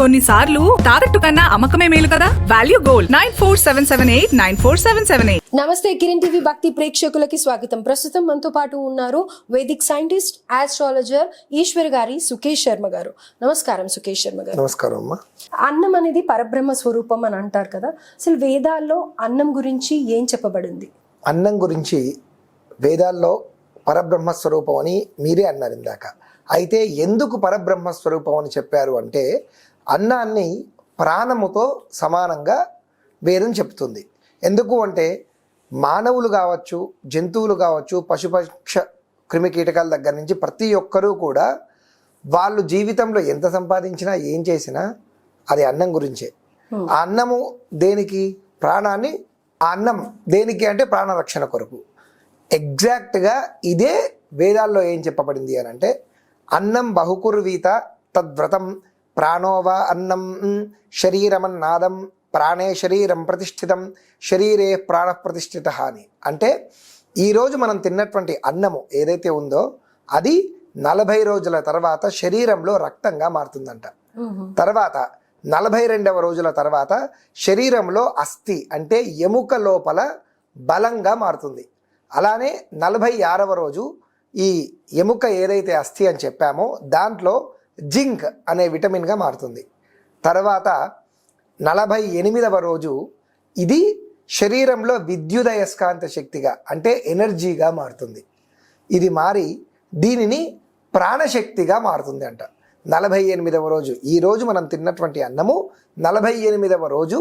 కొన్నిసార్లు తాకట్టు కన్నా అమ్మకమే మేలు కదా? Value gold. Nine four seven seven eight nine four seven seven eight. నమస్తే కిరణ్ టీవీ భక్తి ప్రేక్షకులకి స్వాగతం. ప్రస్తుతం మనతో పాటు ఉన్నారు వేదిక్ సైంటిస్ట్ ఆస్ట్రాలజర్ ఈశ్వర్ గారి సుకేష్ శర్మ గారు. నమస్కారం సుకేష్ శర్మ గారు. నమస్కారం అమ్మా. అన్నం అనేది పరబ్రహ్మ స్వరూపం అని అంటారు కదా. అసలు వేదాల్లో అన్నం గురించి ఏం చెప్పబడింది? అన్నం గురించి వేదాల్లో పరబ్రహ్మ స్వరూపం అని మీరే అన్నారు ఇందాక. అయితే ఎందుకు పరబ్రహ్మ స్వరూపం అని చెప్పారు అంటే అన్నాన్ని ప్రాణముతో సమానంగా వేరుని చెప్తుంది. ఎందుకు అంటే మానవులు కావచ్చు జంతువులు కావచ్చు పశుపక్ష క్రిమి కీటకాల దగ్గర నుంచి ప్రతి ఒక్కరూ కూడా వాళ్ళు జీవితంలో ఎంత సంపాదించినా ఏం చేసినా అది అన్నం గురించే. ఆ అన్నము దేనికి? ప్రాణాన్ని ఆ అన్నం దేనికి అంటే ప్రాణరక్షణ కొరకు. ఎగ్జాక్ట్గా ఇదే వేదాల్లో ఏం చెప్పబడింది అని అంటే అన్నం బహుకుర్వీత తద్వ్రతం ప్రాణోవా అన్నం శరీరమన్నాదం ప్రాణే శరీరం ప్రతిష్ఠితం శరీరే ప్రాణ ప్రతిష్ఠిత అని అంటే ఈరోజు మనం తిన్నటువంటి అన్నము ఏదైతే ఉందో అది నలభై రోజుల తర్వాత శరీరంలో రక్తంగా మారుతుందంట. తర్వాత నలభై రెండవ రోజుల తర్వాత శరీరంలో అస్థి అంటే ఎముక లోపల బలంగా మారుతుంది. అలానే నలభై ఆరవ రోజు ఈ ఎముక ఏదైతే అస్థి అని చెప్పామో దాంట్లో జింక్ అనే విటమిన్గా మారుతుంది. తర్వాత నలభై ఎనిమిదవ రోజు ఇది శరీరంలో విద్యుదయస్కాంత శక్తిగా అంటే ఎనర్జీగా మారుతుంది. ఇది మారి దీనిని ప్రాణశక్తిగా మారుతుంది అంట. నలభై ఎనిమిదవ రోజు ఈ రోజు మనం తిన్నటువంటి అన్నము నలభై ఎనిమిదవ రోజు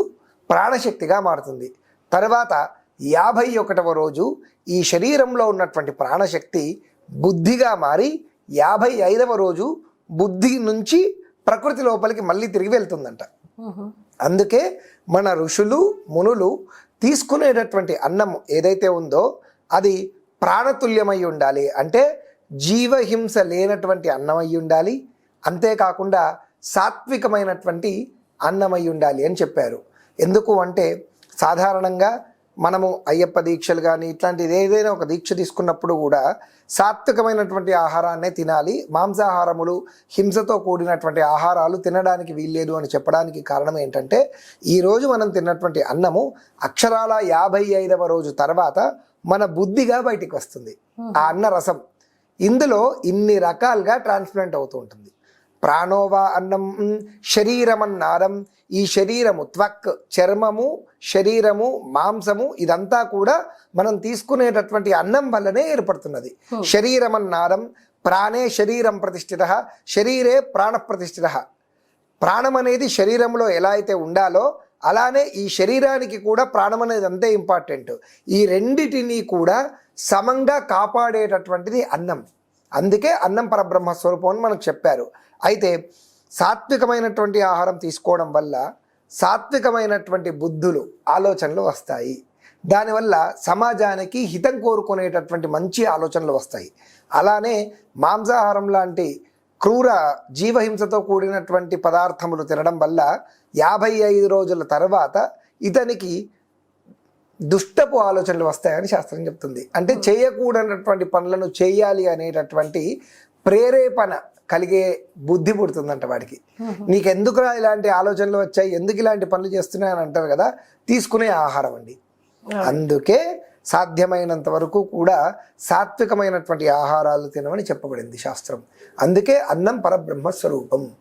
ప్రాణశక్తిగా మారుతుంది. తర్వాత యాభై ఒకటవ రోజు ఈ శరీరంలో ఉన్నటువంటి ప్రాణశక్తి బుద్ధిగా మారి యాభై ఐదవ రోజు బుద్ధి నుంచి ప్రకృతి లోపలికి మళ్ళీ తిరిగి వెళ్తుందంట. అందుకే మన ఋషులు మునులు తీసుకునేటటువంటి అన్నం ఏదైతే ఉందో అది ప్రాణతుల్యమై ఉండాలి. అంటే జీవహింస లేనటువంటి అన్నం అయి ఉండాలి. అంతేకాకుండా సాత్వికమైనటువంటి అన్నం అయి ఉండాలి అని చెప్పారు. ఎందుకు అంటే సాధారణంగా మనము అయ్యప్ప దీక్షలు కానీ ఇట్లాంటిది ఏదైనా ఒక దీక్ష తీసుకున్నప్పుడు కూడా సాత్వికమైనటువంటి ఆహారాన్నే తినాలి. మాంసాహారములు హింసతో కూడినటువంటి ఆహారాలు తినడానికి వీల్లేదు అని చెప్పడానికి కారణం ఏంటంటే ఈరోజు మనం తిన్నటువంటి అన్నము అక్షరాల యాభై ఐదవ రోజు తర్వాత మన బుద్ధిగా బయటికి వస్తుంది. ఆ అన్న రసం ఇందులో ఇన్ని రకాలుగా ట్రాన్స్ప్లాంట్ అవుతూ ఉంటుంది. ప్రాణోవా అన్నం శరీరమన్నారం. ఈ శరీరము త్వక్ చర్మము శరీరము మాంసము ఇదంతా కూడా మనం తీసుకునేటటువంటి అన్నం వల్లనే ఏర్పడుతున్నది. శరీరమన్నారం ప్రాణే శరీరం ప్రతిష్ఠిత శరీరే ప్రాణ ప్రతిష్ఠిత ప్రాణం అనేది శరీరంలో ఎలా అయితే ఉండాలో అలానే ఈ శరీరానికి కూడా ప్రాణం అనేది అంతే ఇంపార్టెంట్. ఈ రెండిటిని కూడా సమంగా కాపాడేటటువంటిది అన్నం. అందుకే అన్నం పరబ్రహ్మ స్వరూపం అని మనకు చెప్పారు. అయితే సాత్వికమైనటువంటి ఆహారం తీసుకోవడం వల్ల సాత్వికమైనటువంటి బుద్ధులు ఆలోచనలు వస్తాయి. దానివల్ల సమాజానికి హితం కోరుకునేటటువంటి మంచి ఆలోచనలు వస్తాయి. అలానే మాంసాహారం లాంటి క్రూర జీవహింసతో కూడినటువంటి పదార్థములు తినడం వల్ల యాభై ఐదు రోజుల తర్వాత ఇతనికి దుష్టపు ఆలోచనలు వస్తాయని శాస్త్రం చెప్తుంది. అంటే చేయకూడనటువంటి పనులను చేయాలి అనేటటువంటి ప్రేరేపణ కలిగే బుద్ధి పుడుతుందంట వాడికి. నీకెందుకురా ఇలాంటి ఆలోచనలు వచ్చాయి? ఎందుకు ఇలాంటి పనులు చేస్తున్నాయని అంటారు కదా తీసుకునే ఆహారం అండి. అందుకే సాధ్యమైనంత వరకు కూడా సాత్వికమైనటువంటి ఆహారాలు తినమని చెప్పబడింది శాస్త్రం. అందుకే అన్నం పరబ్రహ్మ స్వరూపం.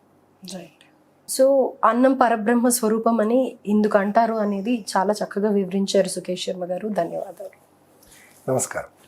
సో అన్నం పరబ్రహ్మ స్వరూపం అని ఎందుకు అంటారు అనేది చాలా చక్కగా వివరించారు సుకేష్ శర్మ గారు. ధన్యవాదాలు. నమస్కారం.